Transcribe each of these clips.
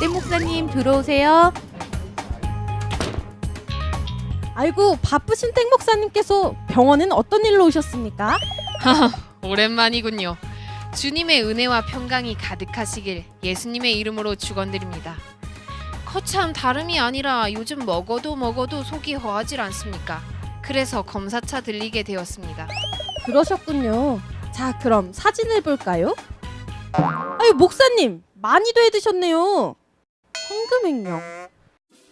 땡 목사님 들어오세요. 아이고 바쁘신 땡 목사님께서 병원은 어떤 일로 오셨습니까? 오랜만이군요. 주님의 은혜와 평강이 가득하시길 예수님의 이름으로 축원드립니다. 거참 다름이 아니라 요즘 먹어도 먹어도 속이 허하질 않습니까? 그래서 검사차 들리게 되었습니다. 그러셨군요. 자 그럼 사진을 볼까요? 아유 목사님 많이도 해드셨네요. 헌금행령.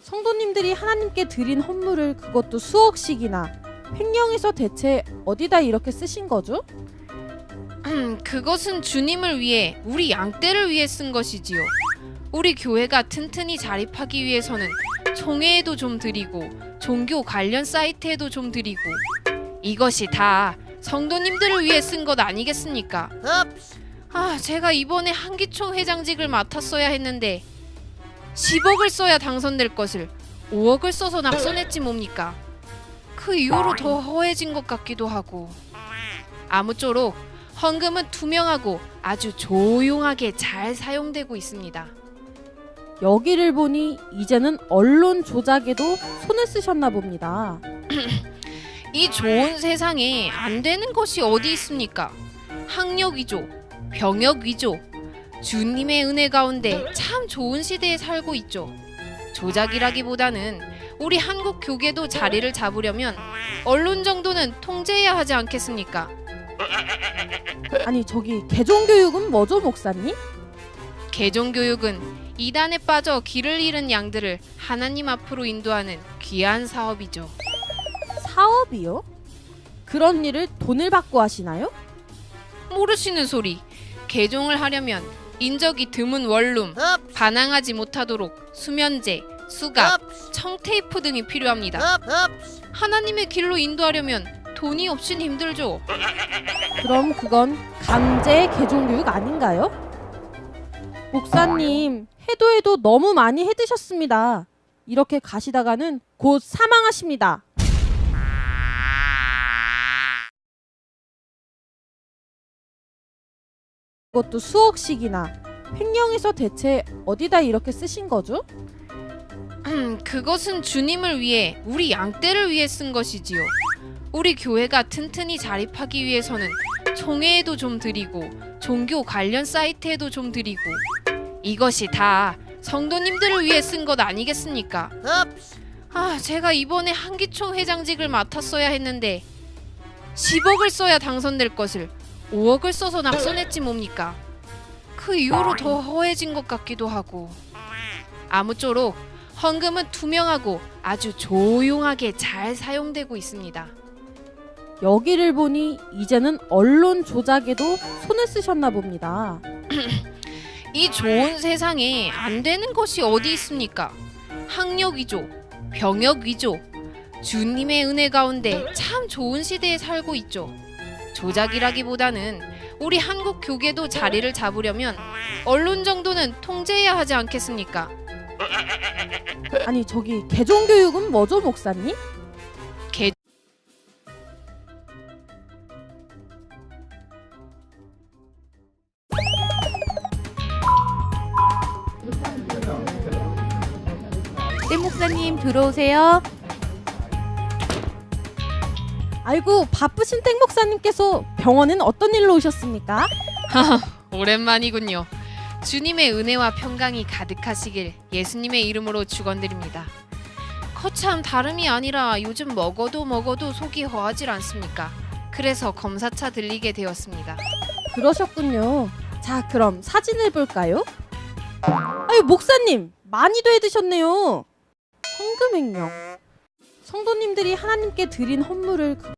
성도님들이 하나님께 드린 헌물을 그것도 수억씩이나 횡령해서 대체 어디다 이렇게 쓰신 거죠? 음, 그것은 주님을 위해 우리 양떼를 위해 쓴 것이지요. 우리 교회가 튼튼히 자립하기 위해서는 총회에도 좀 드리고 종교 관련 사이트에도 좀 드리고 이것이 다 성도님들을 위해 쓴 것 아니겠습니까? 아, 제가 이번에 한기총 회장직을 맡았어야 했는데 10억을 써야 당선될 것을 5억을 써서 낙선했지 뭡니까? 그 이후로 더 허해진 것 같기도 하고 아무쪼록 헌금은 투명하고 아주 조용하게 잘 사용되고 있습니다. 여기를 보니 이제는 언론 조작에도 손을 쓰셨나 봅니다. 이 좋은 세상에 안 되는 것이 어디 있습니까? 학력 위조, 병역 위조, 주님의 은혜 가운데 참 좋은 시대에 살고 있죠. 조작이라기보다는 우리 한국 교계도 자리를 잡으려면 언론 정도는 통제해야 하지 않겠습니까? 아니 저기 개종 교육은 뭐죠 목사님? 개종 교육은 이단에 빠져 길을 잃은 양들을 하나님 앞으로 인도하는 귀한 사업이죠. 사업이요? 그런 일을 돈을 받고 하시나요? 모르시는 소리. 개종을 하려면 인적이 드문 원룸, 반항하지 못하도록 수면제, 수갑, 청테이프 등이 필요합니다. 하나님의 길로 인도하려면 돈이 없인 힘들죠. 그럼 그건 강제 개종교육 아닌가요? 목사님, 해도 해도 너무 많이 해드셨습니다. 이렇게 가시다가는 곧 사망하십니다. 그것도 수억씩이나 횡령해서 대체 어디다 이렇게 쓰신 거죠? 음, 그것은 주님을 위해 우리 양떼를 위해 쓴 것이지요. 우리 교회가 튼튼히 자립하기 위해서는 총회에도 좀 드리고 종교 관련 사이트에도 좀 드리고 이것이 다 성도님들을 위해 쓴 것 아니겠습니까? 아, 제가 이번에 한기총 회장직을 맡았어야 했는데 10억을 써야 당선될 것을 5억을 써서 낙선했지 뭡니까? 그 이후로 더 허해진 것 같기도 하고 아무쪼록 헌금은 투명하고 아주 조용하게 잘 사용되고 있습니다. 여기를 보니 이제는 언론 조작에도 손을 쓰셨나 봅니다. 이 좋은 세상에 안 되는 것이 어디 있습니까? 학력 위조, 병역 위조, 주님의 은혜 가운데 참 좋은 시대에 살고 있죠. 조작이라기보다는 우리 한국 교계도 자리를 잡으려면 언론 정도는 통제해야 하지 않겠습니까? 아니 저기 개종 교육은 뭐죠 목사님? 개땡 목사님 들어오세요. 아이고 바쁘신 땡 목사님께서 병원은 어떤 일로 오셨습니까? 오랜만이군요. 주님의 은혜와 평강이 가득하시길 예수님의 이름으로 축원드립니다. 거참 다름이 아니라 요즘 먹어도 먹어도 속이 허하질 않습니까? 그래서 검사차 들리게 되었습니다. 그러셨군요. 자 그럼 사진을 볼까요? 아유 목사님 많이도 해드셨네요. 헌금행령. 성도님들이 하나님께 드린 헌물을 그-